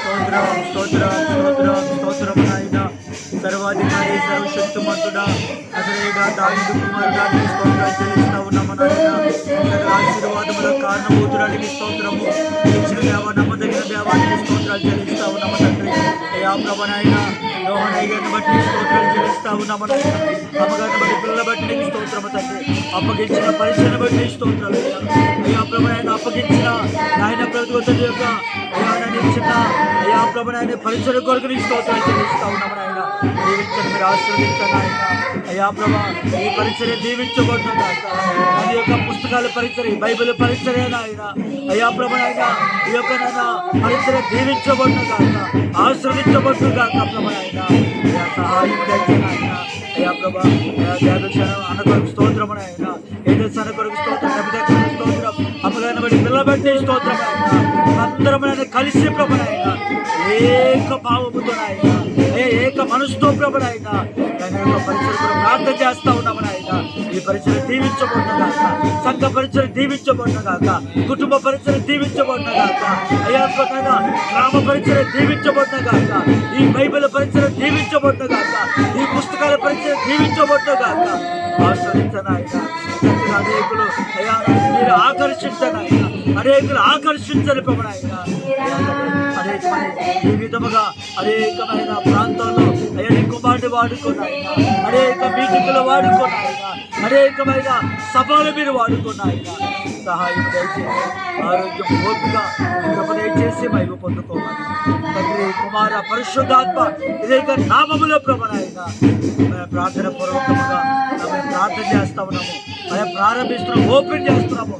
స్తోత్రం స్తోత్రం స్తోత్రం స్తోత్రం నాయన. సర్వాధికారి సర్వశక్తిమంతుడా అసలేగా దావిదు కుమారుడా నీ స్తోత్రం చెల్లిస్తా ఉన్నాము నాయన. ఆశీర్వాదముల కారణభూతుడానికి స్తోత్రము. ఇచ్చిన దేవ నమ్మదగిన దేవానికి స్తోత్రాలు చెల్లిస్తా ఉన్నాము తండ్రి. అయా ప్రభనాయన యోహనయ్యను బట్టి స్తోత్రాలు చెల్లిస్తా ఉన్నాము నాయన. అమ్మగారిని బట్టి పిల్లల బట్టి నీకు స్తోత్రము తండ్రి. అప్పగించిన పరిచయను బట్టి స్తోత్రాలు అయ్యా ప్రభు ఆయన అప్పగించిన నాయన ప్రభుత్వ యొక్క చిన్న అయ్యా నాయన ఇచ్చిన కొరకు నీ స్తోత్రాలు చెల్లిస్తా ఉన్నాము నాయన. దీవించండి మీరు ఆశీర్వదించండి ఆయన అయ్యా ప్రభా ఈ పరిచర్య దీవించబడుతుంది అది యొక్క పుస్తకాల పరిచర్య బైబిల్ పరిచర్య ఆయన అయ్యా ప్రభా ఆయన ఈ యొక్క నాయన పరిచర్య దీవించబడును కాక ఆశీర్వదించబడును కాక ప్రభా అయ్యా సహాయం దయచేయండి అయ్యా ప్రభా అన్న కొరకు ఏదో కొరకు స్తోత్రం నిలబెట్టే స్తోత్రం ఆయన అందరం కలిసి ప్రభు ఏక భావముతో ఏ ఏక మనసుతో ప్రభు పరిచయం ప్రార్థన చేస్తా ఉన్నామని ఆయన. ఈ పరిచయం దీవించబడినగాక సంఘ పరిచయం దీవించబడినగాక కుటుంబ పరిచయం దీవించబడినగాక అయ్యా గ్రామ పరిచయం దీవించబడినగాక ఈ బైబిల్ పరిచయం దీవించబడినగాక ఈ పుస్తకాల పరిచయం దీవించబడినగాక ఆశ్రయించనాయన అనేకులు అయ్యా మీరు ఆకర్షించనాయన అనేకులు ఆకర్షించని అనేకమైన ఈ విధముగా అనేకమైన ప్రాంతాల్లో అయ్యా నీ కుమారుని అనేక మీటింగులు వాడుకున్నాయి అనేకమైన సభలు మీరు వాడుకున్నాయి సహాయం దయచేసి ఆరోగ్యం ఓపిక కృప దయచేసి మైలు పొందుకోవాలి తండ్రి కుమార పరిశుద్ధాత్మ ఇదేక నామములో ప్రభనాయన ప్రార్థన పూర్వకముగా మేము ప్రార్థన చేస్తా ఉన్నాము. ప్రారంభిస్తున్నాం ప్రారంభిస్తున్నాము ఓపెన్ చేస్తున్నాము.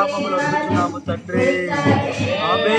పరితాపములు అడుగుతున్నాము తండ్రి ఆమె